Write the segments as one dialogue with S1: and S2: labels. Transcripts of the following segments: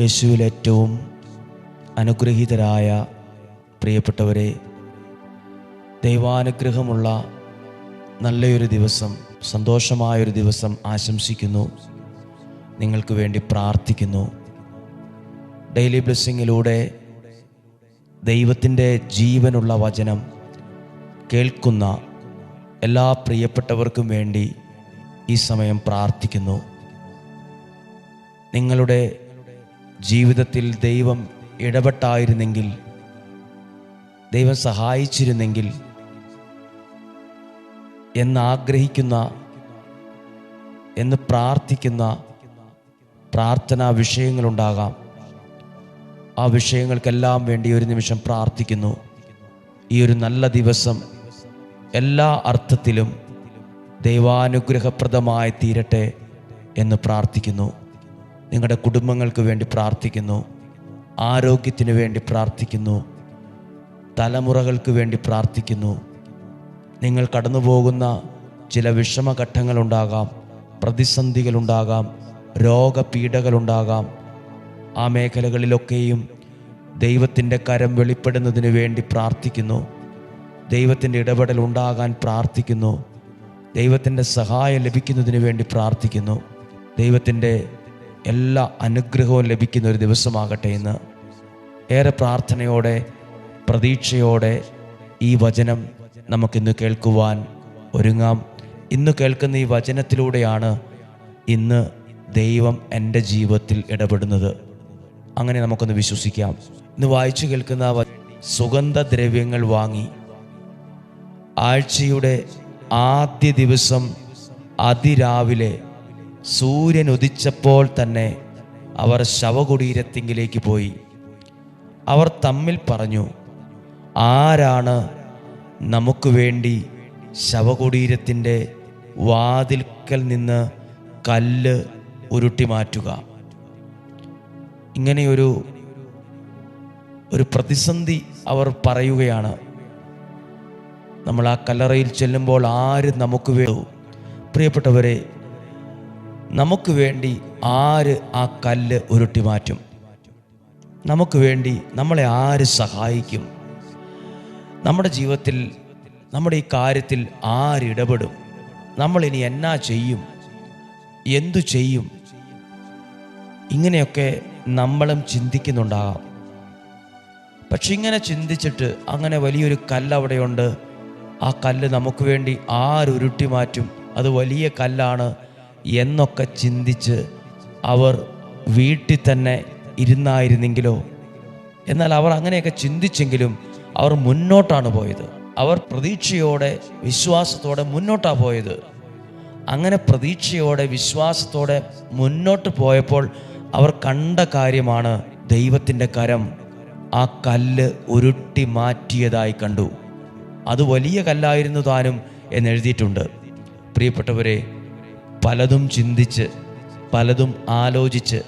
S1: യേശുവിൽ ഏറ്റവും അനുഗ്രഹീതരായ പ്രിയപ്പെട്ടവരെ ദൈവാനുഗ്രഹമുള്ള നല്ലൊരു ദിവസം സന്തോഷമായൊരു ദിവസം ആശംസിക്കുന്നു. നിങ്ങൾക്ക് വേണ്ടി പ്രാർത്ഥിക്കുന്നു. ഡെയിലി ബ്ലെസ്സിങ്ങിലൂടെ ദൈവത്തിന്റെ ജീവനുള്ള വചനം കേൾക്കുന്ന എല്ലാ പ്രിയപ്പെട്ടവർക്കും വേണ്ടി ഈ സമയം പ്രാർത്ഥിക്കുന്നു. നിങ്ങളുടെ ജീവിതത്തിൽ ദൈവം ഇടപെട്ടായിരുന്നെങ്കിൽ ദൈവം സഹായിച്ചിരുന്നെങ്കിൽ എന്നാഗ്രഹിക്കുന്ന എന്ന് പ്രാർത്ഥിക്കുന്ന പ്രാർത്ഥനാ വിഷയങ്ങളുണ്ടാകാം. ആ വിഷയങ്ങൾക്കെല്ലാം വേണ്ടി ഒരു നിമിഷം പ്രാർത്ഥിക്കുന്നു. ഈ ഒരു നല്ല ദിവസം എല്ലാ അർത്ഥത്തിലും ദൈവാനുഗ്രഹപ്രദമായി തീരട്ടെ എന്ന് പ്രാർത്ഥിക്കുന്നു. നിങ്ങളുടെ കുടുംബങ്ങൾക്ക് വേണ്ടി പ്രാർത്ഥിക്കുന്നു. ആരോഗ്യത്തിന് വേണ്ടി പ്രാർത്ഥിക്കുന്നു. തലമുറകൾക്ക് വേണ്ടി പ്രാർത്ഥിക്കുന്നു. നിങ്ങൾ കടന്നു പോകുന്ന ചില വിഷമഘട്ടങ്ങളുണ്ടാകാം പ്രതിസന്ധികളുണ്ടാകാം രോഗപീഠകളുണ്ടാകാം. ആ മേഖലകളിലൊക്കെയും ദൈവത്തിന്റെ കരം വെളിപ്പെടുന്നതിന് വേണ്ടി പ്രാർത്ഥിക്കുന്നു. ദൈവത്തിന്റെ ഇടപെടൽ ഉണ്ടാകാൻ പ്രാർത്ഥിക്കുന്നു. ദൈവത്തിന്റെ സഹായം ലഭിക്കുന്നതിന് വേണ്ടി പ്രാർത്ഥിക്കുന്നു. ദൈവത്തിന്റെ എല്ലാ അനുഗ്രഹവും ലഭിക്കുന്ന ഒരു ദിവസമാകട്ടെ എന്ന് ഏറെ പ്രാർത്ഥനയോടെ പ്രതീക്ഷയോടെ ഈ വചനം നമുക്കിന്ന് കേൾക്കുവാൻ ഒരുങ്ങാം. ഇന്ന് കേൾക്കുന്ന ഈ വചനത്തിലൂടെയാണ് ഇന്ന് ദൈവം എന്റെ ജീവിതത്തിൽ ഇടപെടുന്നത്. അങ്ങനെ നമുക്കൊന്ന് വിശ്വസിക്കാം. ഇന്ന് വായിച്ചു കേൾക്കുന്ന സുഗന്ധ സുഗന്ധദ്രവ്യങ്ങൾ വാങ്ങി ആഴ്ചയുടെ ആദ്യ ദിവസം അതിരാവിലെ സൂര്യൻ ഉദിച്ചപ്പോൾ തന്നെ അവർ ശവകുടീരത്തിങ്കിലേക്ക് പോയി. അവർ തമ്മിൽ പറഞ്ഞു ആരാണ് നമുക്ക് വേണ്ടി ശവകുടീരത്തിന്റെ വാതിൽക്കൽ നിന്ന് കല്ല് ഉരുട്ടി മാറ്റുക ഇങ്ങനെയൊരു ഒരു പ്രതിസന്ധി അവർ പറയുകയാണ്. നമ്മൾ ആ കല്ലറയിൽ ചെല്ലുമ്പോൾ ആര് നമുക്ക് വേണ്ടു പ്രിയപ്പെട്ടവരെ നമുക്ക് വേണ്ടി ആര് ആ കല്ല് ഉരുട്ടി മാറ്റും? നമുക്ക് വേണ്ടി നമ്മളെ ആര് സഹായിക്കും? നമ്മുടെ ജീവിതത്തിൽ നമ്മുടെ ഈ കാര്യത്തിൽ ആരിടപെടും നമ്മളിനി എന്നാ ചെയ്യും? എന്തു ചെയ്യും? ഇങ്ങനെയൊക്കെ നമ്മളും ചിന്തിക്കുന്നുണ്ടാകാം. പക്ഷെ ഇങ്ങനെ ചിന്തിച്ചിട്ട് അങ്ങനെ വലിയൊരു കല്ല് അവിടെയുണ്ട്. ആ കല്ല് നമുക്ക് വേണ്ടി ആരുരുട്ടി മാറ്റും? അത് വലിയ കല്ലാണ്. എന്നൊക്കെ ചിന്തിച്ച് അവർ വീട്ടിൽ തന്നെ ഇരുന്നായിരുന്നെങ്കിലോ? എന്നാൽ അവർ അങ്ങനെയൊക്കെ ചിന്തിച്ചെങ്കിലും അവർ മുന്നോട്ടാണ് പോയത്. അവർ പ്രതീക്ഷയോടെ വിശ്വാസത്തോടെ മുന്നോട്ടാണ് പോയത്. അങ്ങനെ പ്രതീക്ഷയോടെ വിശ്വാസത്തോടെ മുന്നോട്ട് പോയപ്പോൾ അവർ കണ്ട കാര്യമാണ് ദൈവത്തിന്റെ കരം. ആ കല്ല് ഉരുട്ടി മാറ്റിയതായി കണ്ടു. അത് വലിയ കല്ലായിരുന്നു താനും എന്നെഴുതിയിട്ടുണ്ട്. പ്രിയപ്പെട്ടവരെ പലതും ചിന്തിച്ച് പലതും ആലോചിച്ച്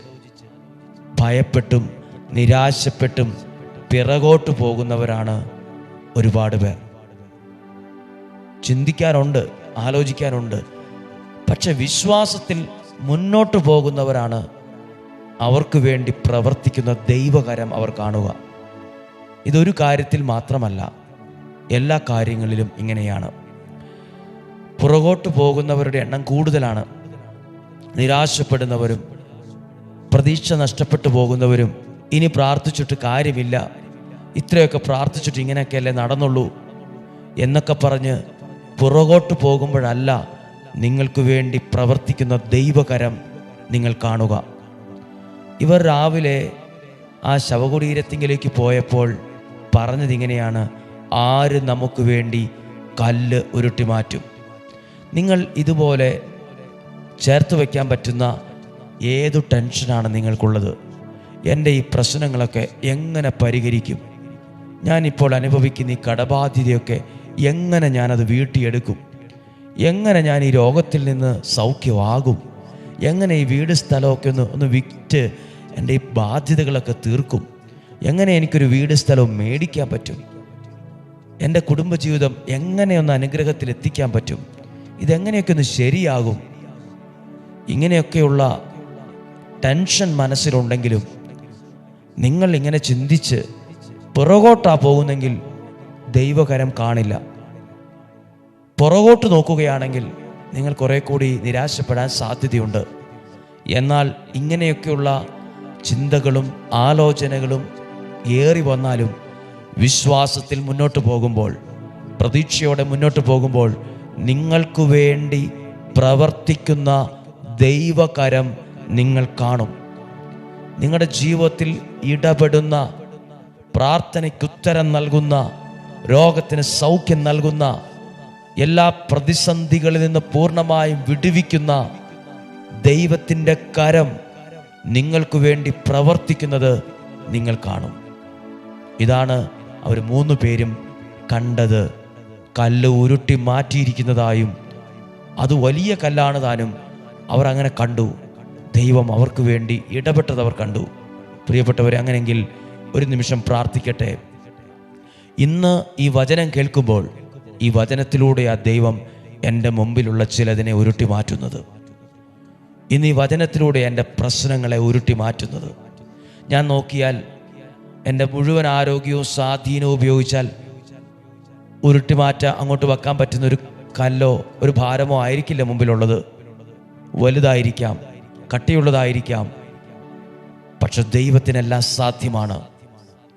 S1: ഭയപ്പെട്ടും നിരാശപ്പെട്ടും പിറകോട്ട് പോകുന്നവരാണ് ഒരുപാട് പേർ. ചിന്തിക്കാറുണ്ട് ആലോചിക്കാറുണ്ട് പക്ഷെ വിശ്വാസത്തിൽ മുന്നോട്ട് പോകുന്നവരാണ് അവർക്ക് വേണ്ടി പ്രവർത്തിക്കുന്ന ദൈവകരം അവർ കാണുക. ഇതൊരു കാര്യത്തിൽ മാത്രമല്ല എല്ലാ കാര്യങ്ങളിലും ഇങ്ങനെയാണ്. പുറകോട്ട് പോകുന്നവരുടെ എണ്ണം കൂടുതലാണ്. നിരാശപ്പെടുന്നവരും പ്രതീക്ഷ നഷ്ടപ്പെട്ടു പോകുന്നവരും ഇനി പ്രാർത്ഥിച്ചിട്ട് കാര്യമില്ല. ഇത്രയൊക്കെ പ്രാർത്ഥിച്ചിട്ട് ഇങ്ങനെയൊക്കെയല്ലേ നടന്നുള്ളൂ എന്നൊക്കെ പറഞ്ഞ് പുറകോട്ട് പോകുമ്പോഴല്ല നിങ്ങൾക്ക് വേണ്ടി പ്രവർത്തിക്കുന്ന ദൈവകരം നിങ്ങൾ കാണുക. ഇവർ രാവിലെ ആ ശവകുടീരത്തിങ്കിലേക്ക് പോയപ്പോൾ പറഞ്ഞതിങ്ങനെയാണ് ആര് നമുക്ക് വേണ്ടി കല്ല് ഉരുട്ടി മാറ്റും നിങ്ങൾ ഇതുപോലെ ചേർത്ത് വയ്ക്കാൻ പറ്റുന്ന ഏതു ടെൻഷനാണ് നിങ്ങൾക്കുള്ളത്? എന്റെ ഈ പ്രശ്നങ്ങളൊക്കെ എങ്ങനെ പരിഹരിക്കും? ഞാനിപ്പോൾ അനുഭവിക്കുന്ന ഈ കടബാധ്യതയൊക്കെ എങ്ങനെ ഞാനത് വീട്ടിയെടുക്കും? എങ്ങനെ ഞാൻ ഈ രോഗത്തിൽ നിന്ന് സൗഖ്യമാകും? എങ്ങനെ ഈ വീട് സ്ഥലമൊക്കെ ഒന്ന് ഒന്ന് വിറ്റ് എന്റെ ഈ ബാധ്യതകളൊക്കെ തീർക്കും? എങ്ങനെ എനിക്കൊരു വീട് സ്ഥലവും മേടിക്കാൻ പറ്റും? എന്റെ കുടുംബജീവിതം എങ്ങനെയൊന്ന് അനുഗ്രഹത്തിൽ എത്തിക്കാൻ പറ്റും? ഇതെങ്ങനെയൊക്കെ ഒന്ന് ശരിയാകും? ഇങ്ങനെയൊക്കെയുള്ള ടെൻഷൻ മനസ്സിലുണ്ടെങ്കിലും നിങ്ങൾ ഇങ്ങനെ ചിന്തിച്ച് പുറകോട്ടാ പോകുന്നെങ്കിൽ ദൈവകരം കാണില്ല. പുറകോട്ട് നോക്കുകയാണെങ്കിൽ നിങ്ങൾ കുറെ കൂടി നിരാശപ്പെടാൻ സാധ്യതയുണ്ട്. എന്നാൽ ഇങ്ങനെയൊക്കെയുള്ള ചിന്തകളും ആലോചനകളും ഏറി വന്നാലും വിശ്വാസത്തിൽ മുന്നോട്ട് പോകുമ്പോൾ പ്രതീക്ഷയോടെ മുന്നോട്ട് പോകുമ്പോൾ നിങ്ങൾക്ക് വേണ്ടി പ്രവർത്തിക്കുന്ന ദൈവകരം നിങ്ങൾ കാണും. നിങ്ങളുടെ ജീവിതത്തിൽ ഇടപെടുന്ന പ്രാർത്ഥനയ്ക്ക് ഉത്തരം നൽകുന്ന രോഗത്തിന് സൗഖ്യം നൽകുന്ന എല്ലാ പ്രതിസന്ധികളിൽ നിന്ന് പൂർണമായും വിടുവിക്കുന്ന ദൈവത്തിന്റെ കരം നിങ്ങൾക്ക് വേണ്ടി പ്രവർത്തിക്കുന്നത് നിങ്ങൾ കാണും. ഇതാണ് അവർ മൂന്ന് പേരും കണ്ടത്. കല്ല് ഉരുട്ടി മാറ്റിയിരിക്കുന്നതായും അത് വലിയ കല്ലാണ് താനും. അവർ അങ്ങനെ കണ്ടു. ദൈവം അവർക്ക് വേണ്ടി ഇടപെട്ടത് അവർ കണ്ടു. പ്രിയപ്പെട്ടവരെ അങ്ങനെയെങ്കിൽ ഒരു നിമിഷം പ്രാർത്ഥിക്കട്ടെ. ഇന്ന് ഈ വചനം കേൾക്കുമ്പോൾ ഈ വചനത്തിലൂടെ ആ ദൈവം എന്റെ മുമ്പിലുള്ള ചിലതിനെ ഉരുട്ടി മാറ്റുന്നത്. ഇന്ന് ഈ വചനത്തിലൂടെ എന്റെ പ്രശ്നങ്ങളെ ഉരുട്ടി മാറ്റുന്നത്. ഞാൻ നോക്കിയാൽ എന്റെ മുഴുവൻ ആരോഗ്യവും സ്വാധീനവും ഉപയോഗിച്ചാൽ ഉരുട്ടി മാറ്റ അങ്ങോട്ട് വെക്കാൻ പറ്റുന്ന ഒരു കല്ലോ ഒരു ഭാരമോ ആയിരിക്കില്ല മുമ്പിലുള്ളത്. വലുതായിരിക്കാം കട്ടിയുള്ളതായിരിക്കാം. പക്ഷെ ദൈവത്തിനെല്ലാം സാധ്യമാണ്.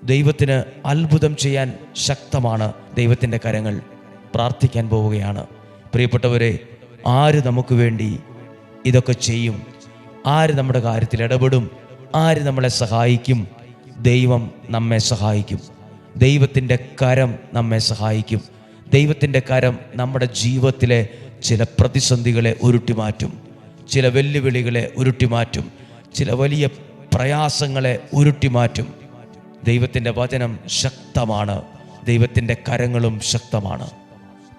S1: ദൈവത്തിന് അത്ഭുതം ചെയ്യാൻ ശക്തമാണ് ദൈവത്തിന്റെ കരങ്ങൾ. പ്രാർത്ഥിക്കാൻ പോവുകയാണ്. പ്രിയപ്പെട്ടവരെ ആര് നമുക്ക് വേണ്ടി ഇതൊക്കെ ചെയ്യും? ആര് നമ്മുടെ കാര്യത്തിൽ ഇടപെടും? ആര് നമ്മളെ സഹായിക്കും? ദൈവം നമ്മെ സഹായിക്കും. ദൈവത്തിന്റെ കരം നമ്മെ സഹായിക്കും. ദൈവത്തിന്റെ കരം നമ്മുടെ ജീവിതത്തിലെ ചില പ്രതിസന്ധികളെ ഉരുട്ടി മാറ്റും ചില വെല്ലുവിളികളെ ഉരുട്ടി മാറ്റും ചില വലിയ പ്രയാസങ്ങളെ ഉരുട്ടി മാറ്റും ദൈവത്തിന്റെ വചനം ശക്തമാണ്. ദൈവത്തിന്റെ കരങ്ങളും ശക്തമാണ്.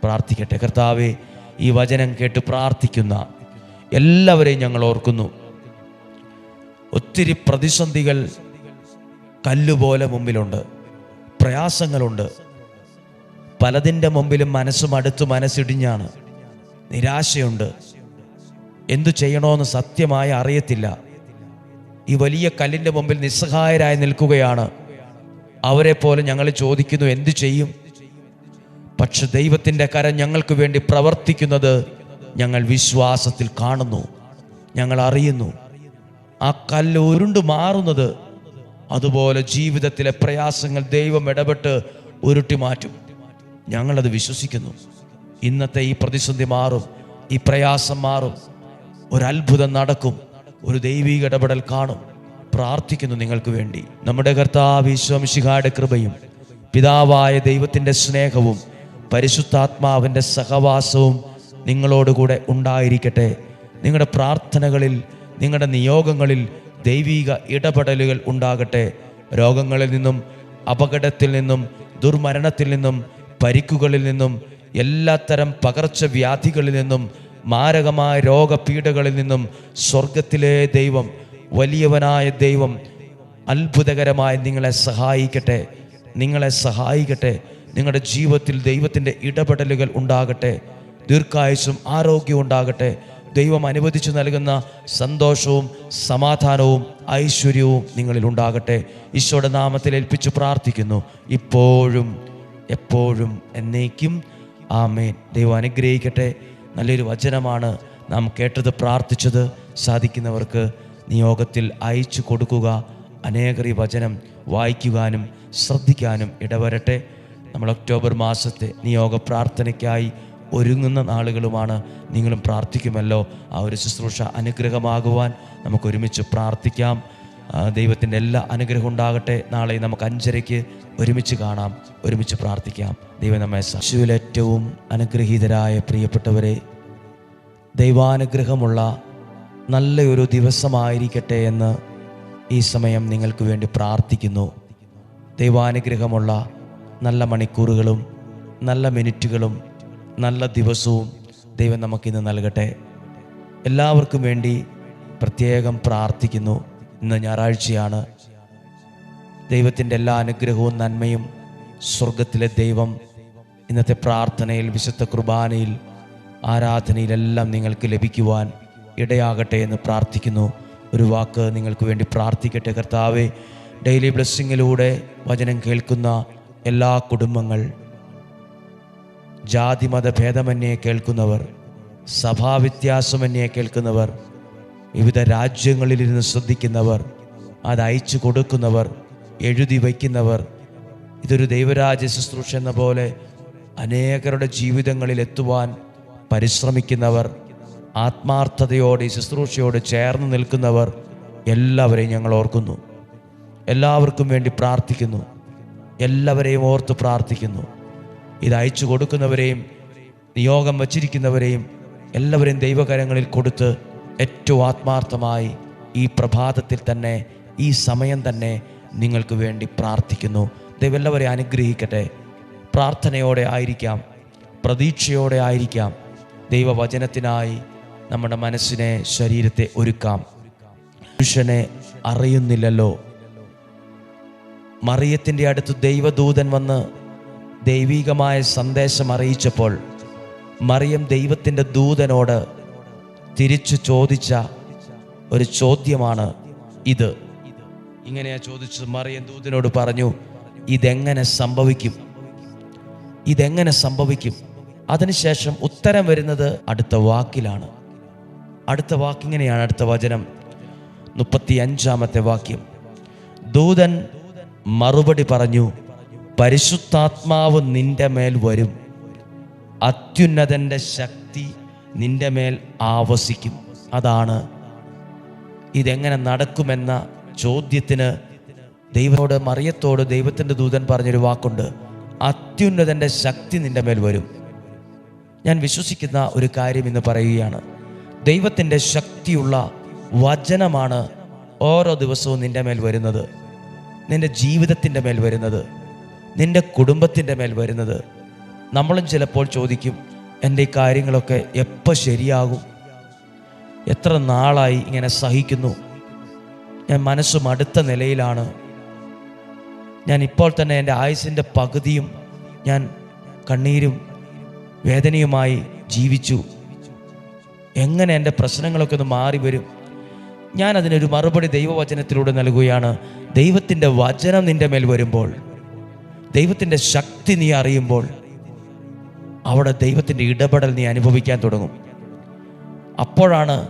S1: പ്രാർത്ഥിക്കട്ടെ. കർത്താവെ ഈ വചനം കേട്ട് പ്രാർത്ഥിക്കുന്ന എല്ലാവരെയും ഞങ്ങൾ ഓർക്കുന്നു. ഒത്തിരി പ്രതിസന്ധികൾ കല്ലുപോലെ മുമ്പിലുണ്ട്. പ്രയാസങ്ങളുണ്ട്. പലതിന്റെ മുമ്പിലും മനസ്സും അടുത്ത് മനസ്സിടിഞ്ഞാണ്. നിരാശയുണ്ട്. എന്തു ചെയ്യണമെന്ന് സത്യമായി അറിയത്തില്ല. ഈ വലിയ കല്ലിന്റെ മുമ്പിൽ നിസ്സഹായരായി നിൽക്കുകയാണ്. അവരെ പോലെ ഞങ്ങൾ ചോദിക്കുന്നു എന്തു ചെയ്യും? പക്ഷെ ദൈവത്തിന്റെ കരം ഞങ്ങൾക്ക് വേണ്ടി പ്രവർത്തിക്കുന്നത് ഞങ്ങൾ വിശ്വാസത്തിൽ കാണുന്നു. ഞങ്ങൾ അറിയുന്നു. ആ കല്ല് ഉരുണ്ടു മാറുന്നത് അതുപോലെ ജീവിതത്തിലെ പ്രയാസങ്ങൾ ദൈവം ഇടപെട്ട് ഉരുട്ടി മാറ്റും. ഞങ്ങളത് വിശ്വസിക്കുന്നു. ഇന്നത്തെ ഈ പ്രതിസന്ധി മാറും. ഈ പ്രയാസം മാറും. ഒരത്ഭുതം നടക്കും. ഒരു ദൈവിക ഇടപെടൽ കാണും. പ്രാർത്ഥിക്കുന്നു നിങ്ങൾക്ക് വേണ്ടി. നമ്മുടെ കർത്താവ് ഈശ്വംശിഖായുടെ കൃപയും പിതാവായ ദൈവത്തിന്റെ സ്നേഹവും പരിശുദ്ധാത്മാവിന്റെ സഹവാസവും നിങ്ങളോടുകൂടെ ഉണ്ടായിരിക്കട്ടെ. നിങ്ങളുടെ പ്രാർത്ഥനകളിൽ നിങ്ങളുടെ നിയോഗങ്ങളിൽ ദൈവിക ഇടപെടലുകൾ ഉണ്ടാകട്ടെ. രോഗങ്ങളിൽ നിന്നും അപകടത്തിൽ നിന്നും ദുർമരണത്തിൽ നിന്നും പരിക്കുകളിൽ നിന്നും എല്ലാത്തരം പകർച്ചവ്യാധികളിൽ നിന്നും മാരകമായ രോഗപീഠകളിൽ നിന്നും സ്വർഗത്തിലെ ദൈവം വലിയവനായ ദൈവം അത്ഭുതകരമായി നിങ്ങളെ സഹായിക്കട്ടെ. നിങ്ങളെ സഹായിക്കട്ടെ. നിങ്ങളുടെ ജീവിതത്തിൽ ദൈവത്തിന്റെ ഇടപെടലുകൾ ഉണ്ടാകട്ടെ. ദീർഘായുസും ആരോഗ്യവും ഉണ്ടാകട്ടെ. ദൈവം അനുവദിച്ചു നൽകുന്ന സന്തോഷവും സമാധാനവും ഐശ്വര്യവും നിങ്ങളിൽ ഉണ്ടാകട്ടെ. ഈശോയുടെ നാമത്തിൽ ഏൽപ്പിച്ചു പ്രാർത്ഥിക്കുന്നു. ഇപ്പോഴും എപ്പോഴും എന്നേക്കും. ആമേൻ. ദൈവം അനുഗ്രഹിക്കട്ടെ. നല്ലൊരു വചനമാണ് നാം കേട്ടത് പ്രാർത്ഥിച്ചത്. സാധിക്കുന്നവർക്ക് നിയോഗത്തിൽ അയച്ചു കൊടുക്കുക. അനേകർ ഈ വചനം വായിക്കുവാനും ശ്രദ്ധിക്കാനും ഇടവരട്ടെ. നമ്മൾ ഒക്ടോബർ മാസത്തെ നിയോഗ പ്രാർത്ഥനയ്ക്കായി ഒരുങ്ങുന്ന നാളുകളുമാണ് നിങ്ങളും പ്രാർത്ഥിക്കുമല്ലോ. ആ ഒരു ശുശ്രൂഷ അനുഗ്രഹമാകുവാൻ നമുക്കൊരുമിച്ച് പ്രാർത്ഥിക്കാം. ദൈവത്തിന്റെ എല്ലാ അനുഗ്രഹം ഉണ്ടാകട്ടെ. നാളെ നമുക്ക് അഞ്ചരയ്ക്ക് ഒരുമിച്ച് കാണാം. ഒരുമിച്ച് പ്രാർത്ഥിക്കാം. ദൈവം നമ്മെ ശിശുവിൽ ഏറ്റവും അനുഗ്രഹീതരായ പ്രിയപ്പെട്ടവരെ ദൈവാനുഗ്രഹമുള്ള നല്ലൊരു ദിവസമായിരിക്കട്ടെ എന്ന് ഈ സമയം നിങ്ങൾക്ക് വേണ്ടി പ്രാർത്ഥിക്കുന്നു. ദൈവാനുഗ്രഹമുള്ള നല്ല മണിക്കൂറുകളും നല്ല മിനിറ്റുകളും നല്ല ദിവസവും ദൈവം നമുക്കിന്ന് നൽകട്ടെ. എല്ലാവർക്കും വേണ്ടി പ്രത്യേകം പ്രാർത്ഥിക്കുന്നു. ഇന്ന് ഞായറാഴ്ചയാണ്. ദൈവത്തിന്റെ എല്ലാ അനുഗ്രഹവും നന്മയും സ്വർഗത്തിലെ ദൈവം ഇന്നത്തെ പ്രാർത്ഥനയിൽ വിശുദ്ധ കുർബാനയിൽ ആരാധനയിലെല്ലാം നിങ്ങൾക്ക് ലഭിക്കുവാൻ ഇടയാകട്ടെ എന്ന് പ്രാർത്ഥിക്കുന്നു. ഒരു വാക്ക് നിങ്ങൾക്ക് വേണ്ടി പ്രാർത്ഥിക്കട്ടെ കർത്താവെ. ഡെയിലി ബ്ലെസ്സിങ്ങിലൂടെ വചനം കേൾക്കുന്ന എല്ലാ കുടുംബങ്ങൾ ജാതിമത ഭേദമന്യേ കേൾക്കുന്നവർ സഭാവ്യത്യാസമന്യേ കേൾക്കുന്നവർ വിവിധ രാജ്യങ്ങളിലിരുന്ന് ശ്രദ്ധിക്കുന്നവർ അത് അയച്ചു കൊടുക്കുന്നവർ എഴുതി വയ്ക്കുന്നവർ ഇതൊരു ദൈവരാജ്യ ശുശ്രൂഷ എന്ന പോലെ അനേകരുടെ ജീവിതങ്ങളിൽ എത്തുവാൻ പരിശ്രമിക്കുന്നവർ ആത്മാർത്ഥതയോടെ ശുശ്രൂഷയോട് ചേർന്ന് നിൽക്കുന്നവർ എല്ലാവരെയും ഞങ്ങൾ ഓർക്കുന്നു. എല്ലാവർക്കും വേണ്ടി പ്രാർത്ഥിക്കുന്നു. എല്ലാവരെയും ഓർത്ത് പ്രാർത്ഥിക്കുന്നു. ഇത് അയച്ചു കൊടുക്കുന്നവരെയും നിയോഗം വച്ചിരിക്കുന്നവരെയും എല്ലാവരെയും ദൈവകരങ്ങളിൽ കൊടുത്ത് ഏറ്റവും ആത്മാർത്ഥമായി ഈ പ്രഭാതത്തിൽ തന്നെ ഈ സമയം തന്നെ നിങ്ങൾക്ക് വേണ്ടി പ്രാർത്ഥിക്കുന്നു. ദൈവം എല്ലാവരെയും അനുഗ്രഹിക്കട്ടെ. പ്രാർത്ഥനയോടെ ആയിരിക്കാം പ്രതീക്ഷയോടെ ആയിരിക്കാം. ദൈവവചനത്തിനായി നമ്മുടെ മനസ്സിനെ ശരീരത്തെ ഒരുക്കാം. പുരുഷനെ അറിയുന്നില്ലല്ലോ. മറിയത്തിന്റെ അടുത്ത് ദൈവദൂതൻ വന്ന് ദൈവികമായ സന്ദേശം അറിയിച്ചപ്പോൾ മറിയം ദൈവത്തിന്റെ ദൂതനോട് തിരിച്ചു ചോദിച്ച ഒരു ചോദ്യമാണ് ഇത്. ഇങ്ങനെയാ ചോദിച്ചത്. മറിയം ദൂതനോട് പറഞ്ഞു ഇതെങ്ങനെ സംഭവിക്കും? ഇതെങ്ങനെ സംഭവിക്കും? അതിനുശേഷം ഉത്തരം വരുന്നത് അടുത്ത വാക്കിലാണ്. അടുത്ത വാക്കിങ്ങനെയാണ് അടുത്ത വചനം. മുപ്പത്തി അഞ്ചാമത്തെ വാക്യം. ദൂതൻ മറുപടി പറഞ്ഞു പരിശുദ്ധാത്മാവ് നിന്റെ മേൽ വരും. അത്യുന്നതന്റെ ശക്തി നിന്റെ മേൽ ആവസിക്കും. അതാണ് ഇതെങ്ങനെ നടക്കുമെന്ന ചോദ്യത്തിന് ദൈവത്തോട് മറിയത്തോട് ദൈവത്തിന്റെ ദൂതൻ പറഞ്ഞൊരു വാക്കുണ്ട്. അത്യുന്നതന്റെ ശക്തി നിന്റെ മേൽ വരും. ഞാൻ വിശ്വസിക്കുന്ന ഒരു കാര്യം ഇന്ന് പറയുകയാണ്. ദൈവത്തിന്റെ ശക്തിയുള്ള വചനമാണ് ഓരോ ദിവസവും നിന്റെ മേൽ വരുന്നത്. നിന്റെ ജീവിതത്തിന്റെ മേൽ വരുന്നത്. നിന്റെ കുടുംബത്തിന്റെ മേൽ വരുന്നത്. നമ്മളും ചിലപ്പോൾ ചോദിക്കും എന്റെ ഈ കാര്യങ്ങളൊക്കെ എപ്പോൾ ശരിയാകും? എത്ര നാളായി ഇങ്ങനെ സഹിക്കുന്നു? ഞാൻ മനസ്സും അടുത്ത നിലയിലാണ്. ഞാൻ ഇപ്പോൾ തന്നെ എന്റെ ആയുസിന്റെ പകുതിയും ഞാൻ കണ്ണീരും വേദനയുമായി ജീവിച്ചു. എങ്ങനെ എന്റെ പ്രശ്നങ്ങളൊക്കെ ഒന്ന് മാറി വരും? ഞാൻ അതിനൊരു മറുപടി ദൈവവചനത്തിലൂടെ നൽകുകയാണ്. ദൈവത്തിന്റെ വചനം നിന്റെ മേൽ വരുമ്പോൾ ദൈവത്തിന്റെ ശക്തി നീ അറിയുമ്പോൾ അവിടെ ദൈവത്തിന്റെ ഇടപെടൽ നീ അനുഭവിക്കാൻ തുടങ്ങും. അപ്പോഴാണ്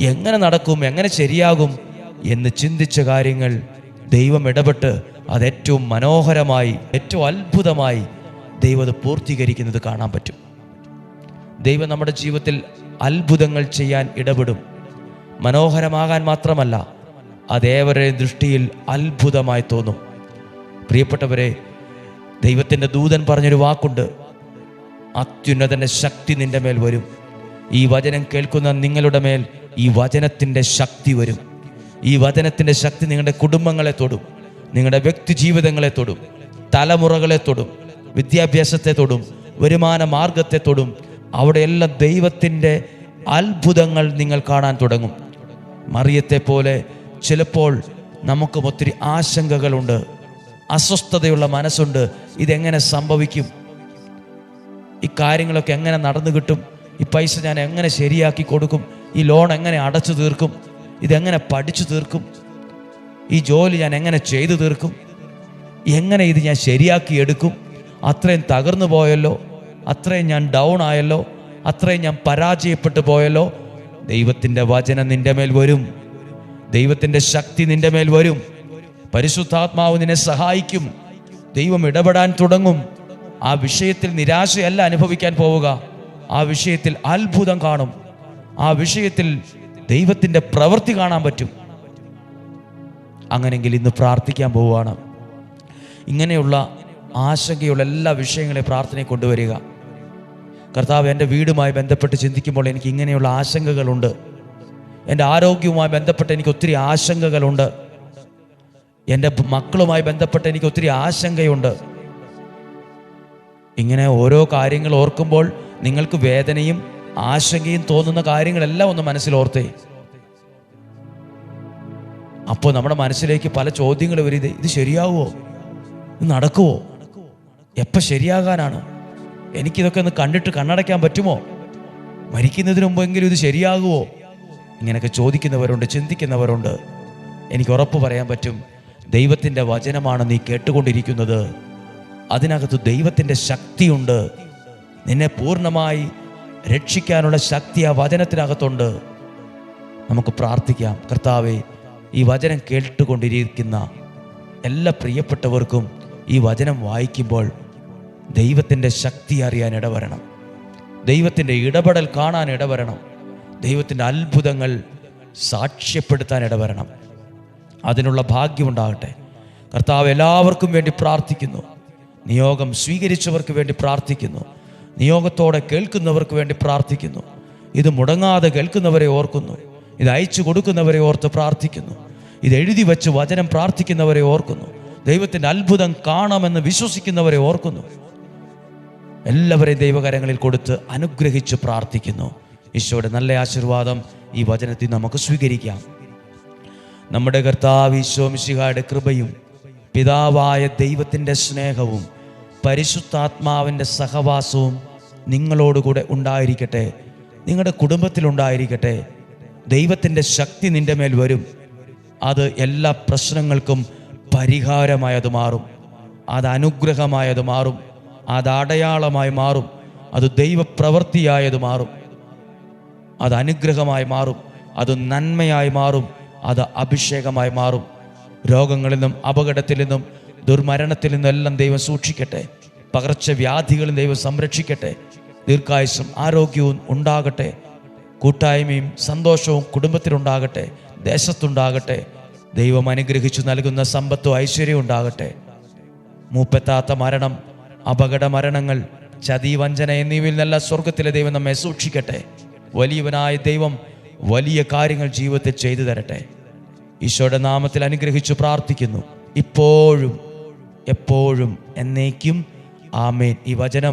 S1: എങ്ങനെ നടക്കും എങ്ങനെ ശരിയാകും എന്ന് ചിന്തിച്ച കാര്യങ്ങൾ ദൈവം ഇടപെട്ട് അത് ഏറ്റവും മനോഹരമായി ഏറ്റവും അത്ഭുതമായി ദൈവം അത് പൂർത്തീകരിക്കുന്നത് കാണാൻ പറ്റും. ദൈവം നമ്മുടെ ജീവിതത്തിൽ അത്ഭുതങ്ങൾ ചെയ്യാൻ ഇടപെടും. മനോഹരമാകാൻ മാത്രമല്ല അതേവരുടെ ദൃഷ്ടിയിൽ അത്ഭുതമായി തോന്നും. പ്രിയപ്പെട്ടവരെ ദൈവത്തിന്റെ ദൂതൻ പറഞ്ഞൊരു വാക്കുണ്ട്. അത്യുന്നതന്റെ ശക്തി നിന്റെ മേൽ വരും. ഈ വചനം കേൾക്കുന്ന നിങ്ങളുടെ മേൽ ഈ വചനത്തിന്റെ ശക്തി വരും. ഈ വചനത്തിന്റെ ശക്തി നിങ്ങളുടെ കുടുംബങ്ങളെ തൊടും. നിങ്ങളുടെ വ്യക്തി ജീവിതങ്ങളെ തൊടും. തലമുറകളെ തൊടും. വിദ്യാഭ്യാസത്തെ തൊടും. വരുമാന മാർഗത്തെ തൊടും. അവിടെയെല്ലാം ദൈവത്തിന്റെ അത്ഭുതങ്ങൾ നിങ്ങൾ കാണാൻ തുടങ്ങും. മറിയത്തെ പോലെ ചിലപ്പോൾ നമുക്കും ഒത്തിരി ആശങ്കകളുണ്ട്. അസ്വസ്ഥതയുള്ള മനസ്സുണ്ട്. ഇതെങ്ങനെ സംഭവിക്കും? ഈ കാര്യങ്ങളൊക്കെ എങ്ങനെ നടന്നു കിട്ടും? ഈ പൈസ ഞാൻ എങ്ങനെ ശരിയാക്കി കൊടുക്കും? ഈ ലോൺ എങ്ങനെ അടച്ചു തീർക്കും? ഇതെങ്ങനെ പഠിച്ചു തീർക്കും? ഈ ജോലി ഞാൻ എങ്ങനെ ചെയ്തു തീർക്കും? എങ്ങനെ ഇത് ഞാൻ ശരിയാക്കി എടുക്കും? അത്രയും തകർന്നു പോയല്ലോ? അത്രയും ഞാൻ ഡൗൺ ആയല്ലോ? അത്രയും ഞാൻ പരാജയപ്പെട്ടു പോയല്ലോ? ദൈവത്തിന്റെ വചനം നിന്റെ മേൽ വരും. ദൈവത്തിന്റെ ശക്തി നിന്റെ മേൽ വരും. പരിശുദ്ധാത്മാവ് നിന്നെ സഹായിക്കും. ദൈവം ഇടപെടാൻ തുടങ്ങും. ആ വിഷയത്തിൽ നിരാശയല്ല അനുഭവിക്കാൻ പോവുക. ആ വിഷയത്തിൽ അത്ഭുതം കാണും. ആ വിഷയത്തിൽ ദൈവത്തിന്റെ പ്രവൃത്തി കാണാൻ പറ്റും. അങ്ങനെങ്കിൽ ഇന്ന് പ്രാർത്ഥിക്കാൻ പോവുകയാണ്. ഇങ്ങനെയുള്ള ആശങ്കയുള്ള എല്ലാ വിഷയങ്ങളെ പ്രാർത്ഥനയെ കൊണ്ടുവരിക. കർത്താവ് എന്റെ വീടുമായി ബന്ധപ്പെട്ട് ചിന്തിക്കുമ്പോൾ എനിക്ക് ഇങ്ങനെയുള്ള ആശങ്കകളുണ്ട്. എന്റെ ആരോഗ്യവുമായി ബന്ധപ്പെട്ട് എനിക്ക് ഒത്തിരി ആശങ്കകളുണ്ട്. എന്റെ മക്കളുമായി ബന്ധപ്പെട്ട് എനിക്ക് ഒത്തിരി ആശങ്കയുണ്ട്. ഇങ്ങനെ ഓരോ കാര്യങ്ങൾ ഓർക്കുമ്പോൾ നിങ്ങൾക്ക് വേദനയും ആശങ്കയും തോന്നുന്ന കാര്യങ്ങളെല്ലാം ഒന്ന് മനസ്സിൽ ഓർത്തേ. അപ്പോൾ നമ്മുടെ മനസ്സിലേക്ക് പല ചോദ്യങ്ങൾ വരും. ഇത് ശരിയാവുമോ ഇത് നടക്കുമോ എപ്പോൾ ശരിയാകാനാണ്? എനിക്കിതൊക്കെ ഒന്ന് കണ്ടിട്ട് കണ്ണടയ്ക്കാൻ പറ്റുമോ? മരിക്കുന്നതിന് മുമ്പെങ്കിലും ഇത് ശരിയാകുമോ ഇങ്ങനെയൊക്കെ ചോദിക്കുന്നവരുണ്ട് ചിന്തിക്കുന്നവരുണ്ട്. എനിക്ക് ഉറപ്പ് പറയാൻ പറ്റും. ദൈവത്തിന്റെ വചനമാണ് നീ കേട്ടുകൊണ്ടിരിക്കുന്നത്. അതിനകത്ത് ദൈവത്തിന്റെ ശക്തിയുണ്ട്. നിന്നെ പൂർണമായി രക്ഷിക്കാനുള്ള ശക്തി ആ വചനത്തിനകത്തുണ്ട്. നമുക്ക് പ്രാർത്ഥിക്കാം. കർത്താവെ ഈ വചനം കേട്ടുകൊണ്ടിരിക്കുന്ന എല്ലാ പ്രിയപ്പെട്ടവർക്കും ഈ വചനം വായിക്കുമ്പോൾ ദൈവത്തിന്റെ ശക്തി അറിയാൻ ഇടവരണം. ദൈവത്തിന്റെ ഇടപെടൽ കാണാൻ ഇടവരണം. ദൈവത്തിന്റെ അത്ഭുതങ്ങൾ സാക്ഷ്യപ്പെടുത്താൻ ഇടവരണം. അതിനുള്ള ഭാഗ്യമുണ്ടാകട്ടെ. കർത്താവ് എല്ലാവർക്കും വേണ്ടി പ്രാർത്ഥിക്കുന്നു. നിയോഗം സ്വീകരിച്ചവർക്ക് വേണ്ടി പ്രാർത്ഥിക്കുന്നു. നിയോഗത്തോടെ കേൾക്കുന്നവർക്ക് വേണ്ടി പ്രാർത്ഥിക്കുന്നു. ഇത് മുടങ്ങാതെ കേൾക്കുന്നവരെ ഓർക്കുന്നു. ഇത് അയച്ചു കൊടുക്കുന്നവരെ ഓർത്ത് പ്രാർത്ഥിക്കുന്നു. ഇത് എഴുതി വെച്ച് വചനം പ്രാർത്ഥിക്കുന്നവരെ ഓർക്കുന്നു. ദൈവത്തിന്റെ അത്ഭുതം കാണാമെന്ന് വിശ്വസിക്കുന്നവരെ ഓർക്കുന്നു. എല്ലാവരെയും ദൈവകരങ്ങളിൽ കൊടുത്ത് അനുഗ്രഹിച്ച് പ്രാർത്ഥിക്കുന്നു. ഈശോയുടെ നല്ല ആശീർവാദം ഈ വചനത്തിൽ നമുക്ക് സ്വീകരിക്കാം. നമ്മുടെ കർത്താവ് ഈശോമിശിഹായുടെ കൃപയും പിതാവായ ദൈവത്തിന്റെ സ്നേഹവും പരിശുദ്ധാത്മാവിന്റെ സഹവാസവും നിങ്ങളോടുകൂടെ ഉണ്ടായിരിക്കട്ടെ. നിങ്ങളുടെ കുടുംബത്തിലുണ്ടായിരിക്കട്ടെ ദൈവത്തിന്റെ ശക്തി നിന്റെ മേൽ വരും. അത് എല്ലാ പ്രശ്നങ്ങൾക്കും പരിഹാരമായത് മാറും. അത് അനുഗ്രഹമായത് മാറും. അത് അടയാളമായി മാറും. അത് ദൈവപ്രവൃത്തിയായത് മാറും. അത് അനുഗ്രഹമായി മാറും. അത് നന്മയായി മാറും. അത് അഭിഷേകമായി മാറും. രോഗങ്ങളിൽ നിന്നും അപകടത്തിൽ നിന്നും ദുർമരണത്തിൽ നിന്നും എല്ലാം ദൈവം സൂക്ഷിക്കട്ടെ. പകർച്ചവ്യാധികളും ദൈവം സംരക്ഷിക്കട്ടെ. ദീർഘായുസും ആരോഗ്യവും ഉണ്ടാകട്ടെ. കൂട്ടായ്മയും സന്തോഷവും കുടുംബത്തിലുണ്ടാകട്ടെ ദേശത്തുണ്ടാകട്ടെ. ദൈവം അനുഗ്രഹിച്ചു നൽകുന്ന സമ്പത്തും ഐശ്വര്യവും ഉണ്ടാകട്ടെ. മൂപ്പെത്താത്ത മരണം അപകട മരണങ്ങൾ ചതി വഞ്ചന എന്നിവയിൽ നല്ല സ്വർഗത്തിലെ ദൈവം നമ്മെ സൂക്ഷിക്കട്ടെ. വലിയവനായ ദൈവം വലിയ കാര്യങ്ങൾ ജീവിതത്തിൽ ചെയ്തു തരട്ടെ. ഈശോയുടെ നാമത്തിൽ അനുഗ്രഹിച്ചു പ്രാർത്ഥിക്കുന്നു. ഇപ്പോഴും എപ്പോഴും എന്നേക്കും ആമേൻ. ഈ വചനം